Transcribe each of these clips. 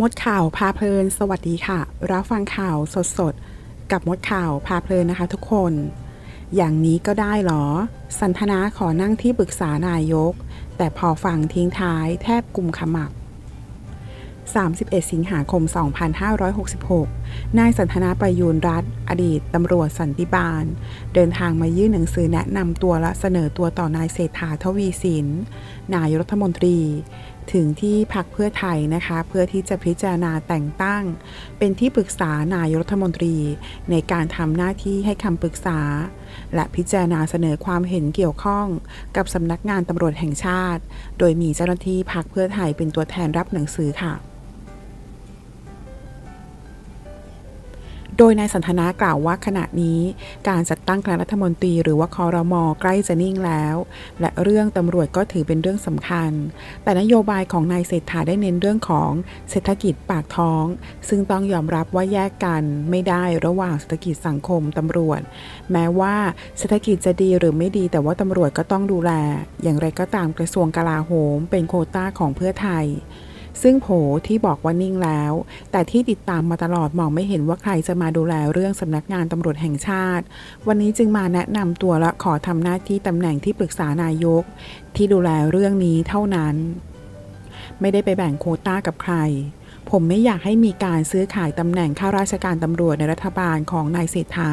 มดข่าวพาเพลิน สวัสดีค่ะ รับฟังข่าวสดๆกับมดข่าวพาเพลินนะคะทุกคน อย่างนี้ก็ได้เหรอ สันทนาขอนั่งที่ปรึกษานายก แต่พอฟังทิ้งท้ายแทบกุมขมับ 31 สิงหาคม 2566 นายสันทนาประยูรรัฐ อดีตตำรวจสันติบาล เดินทางมายื่นหนังสือแนะนำตัวและเสนอตัวต่อนายเศรษฐาทวีสิน นายรัฐมนตรี ถึงที่พักเพื่อไทยนะคะ เพื่อที่จะพิจารณาแต่งตั้ง เป็นที่ปรึกษานายรัฐมนตรี ในการทำหน้าที่ให้คำปรึกษา และพิจารณาเสนอความเห็นเกี่ยวข้อง กับสำนักงานตำรวจแห่งชาติ โดยมีเจ้าหน้าที่พักเพื่อไทยเป็นตัวแทนรับหนังสือค่ะ โดยนายสันทนากล่าวว่าขณะนี้การจัดตั้งคณะรัฐมนตรีหรือว่าคอรมอใกล้จะนิ่งแล้ว และเรื่องตำรวจก็ถือเป็นเรื่องสำคัญ แต่นโยบายของนายเศรษฐาได้เน้นเรื่องของเศรษฐกิจปากท้อง ซึ่งต้องยอมรับว่าแยกกันไม่ได้ระหว่างเศรษฐกิจสังคมตำรวจ แม้ว่าเศรษฐกิจจะดีหรือไม่ดี แต่ว่าตำรวจก็ต้องดูแล อย่างไรก็ตามกระทรวงกลาโหม เป็นโคต้าของเพื่อไทย ซึ่งโผที่บอกว่านิ่งแล้ว แต่ที่ติดตามมาตลอดมองไม่เห็นว่าใครจะมาดูแลเรื่องสำนักงานตำรวจแห่งชาติ วันนี้จึงมาแนะนำตัวและขอทำหน้าที่ตำแหน่งที่ปรึกษานายก ที่ดูแลเรื่องนี้เท่านั้น ไม่ได้ไปแบ่งโคต้ากับใครผมไม่อยากให้มีการซื้อขายตำแหน่งข้าราชการตำรวจในรัฐบาลของนายเศรษฐา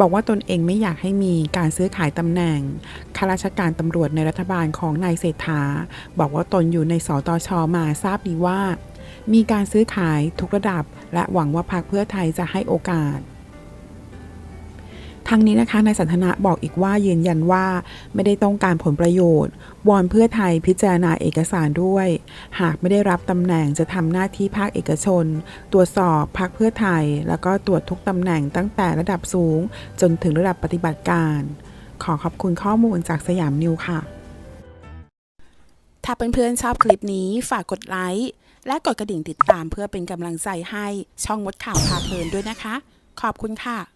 บอกว่าตนเองไม่อยากให้มีการซื้อขายตำแหน่งข้าราชการตำรวจในรัฐบาลของนายเศรษฐา บอกว่าตนอยู่ในสตชมาทราบดีว่า มีการซื้อขายทุกระดับ และหวังว่าพรรคเพื่อไทยจะให้โอกาส ทั้งนี้นะคะนายสันทนาบอกอีกว่ายืนยันว่าไม่ได้ต้องการผลประโยชน์วอนเพื่อไทยพิจารณาเอกสารด้วย หากไม่ได้รับตำแหน่งจะทำหน้าที่ภาคเอกชน ตรวจสอบพักเพื่อไทย แล้วก็ตรวจทุกตำแหน่งตั้งแต่ระดับสูง จนถึงระดับปฏิบัติการ ขอขอบคุณข้อมูลจากสยามนิวค่ะ ถ้าเพื่อนๆชอบคลิปนี้ฝากกดไลค์และกดกระดิ่งติดตามเพื่อเป็นกำลังใจให้ช่องมดข่าวพาเพลินด้วยนะคะ ขอบคุณค่ะ